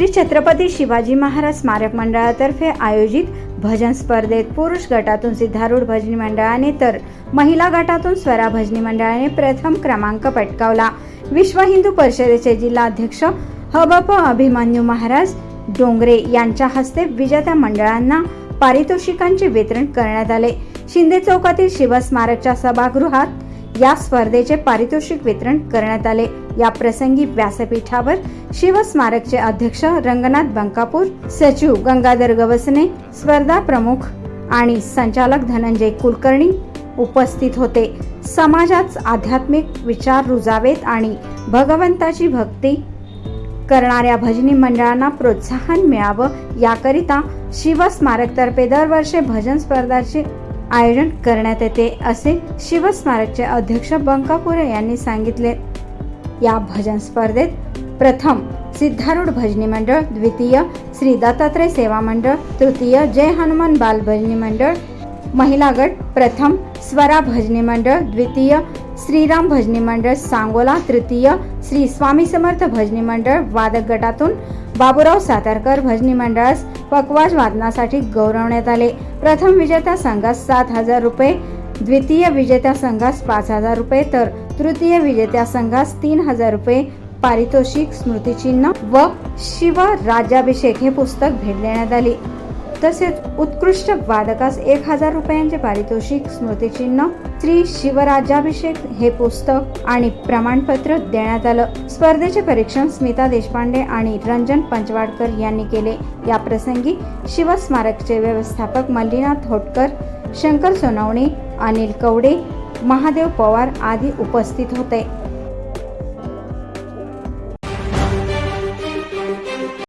श्री छत्रपती शिवाजी महाराज स्मारक मंडळातर्फे आयोजित भजन स्पर्धेत पुरुष गटातून सिद्धारूढ भजनी मंडळाने तर महिला गटातून स्वरा भजनी मंडळाने प्रथम क्रमांक पटकावला. विश्व हिंदू परिषदेचे जिल्हाध्यक्ष हबप अभिमन्यू महाराज डोंगरे यांच्या हस्ते विजेत्या मंडळांना पारितोषिकांचे वितरण करण्यात आले. शिंदे चौकातील शिवस्मारकच्या सभागृहात या स्पर्धेचे पारितोषिक वितरण करण्यात आले. या प्रसंगी व्यासपीठावर शिवस्मारकचे अध्यक्ष रंगनाथ बंकापूर सचिव गंगाधर गवसने स्पर्धा प्रमुख आणि संचालक धनंजय कुलकर्णी उपस्थित होते. समाजात आध्यात्मिक विचार रुजावेत आणि भगवंताची भक्ती करणाऱ्या भजनी मंडळांना प्रोत्साहन मिळावं याकरिता शिवस्मारकतर्फे दरवर्षी भजन स्पर्धाचे आयोजन करण्यात येते असे शिवस्मारकचे अध्यक्ष बंकापुरे यांनी सांगितले. या भजन स्पर्धेत प्रथम सिद्धारूढ भजनी मंडळ द्वितीय श्री दत्तात्रय सेवा मंडळ तृतीय जय हनुमान बाल भजनी मंडळ महिला गट प्रथम स्वरा भजनी मंडळ द्वितीय श्रीराम भजनी मंडळ सांगोला तृतीय श्री स्वामी समर्थ भजनी मंडळ वादक गटातून बाबुराव सातारकर भजनी मंडळास पकवाज वादनासाठी गौरवण्यात आले. प्रथम विजेत्या संघास सात हजार रुपये द्वितीय विजेत्या संघास पाच हजार रुपये तर तृतीय विजेत्या संघास तीन हजार रुपये पारितोषिक स्मृतिचिन्ह व शिव राज्याभिषेक हे पुस्तक भेट देण्यात आली. तसेच उत्कृष्ट वादकास एक हजार रुपयांचे पारितोषिक स्मृतिचिन्ह श्री शिवराज्याभिषेक हे पुस्तक आणि प्रमाणपत्र देण्यात आलं. स्पर्धेचे परीक्षण स्मिता देशपांडे आणि रंजन पंचवाडकर यांनी केले. या प्रसंगी शिवस्मारकचे व्यवस्थापक मल्लीनाथ होटकर शंकर सोनवणे अनिल कवडे महादेव पवार आदी उपस्थित होते.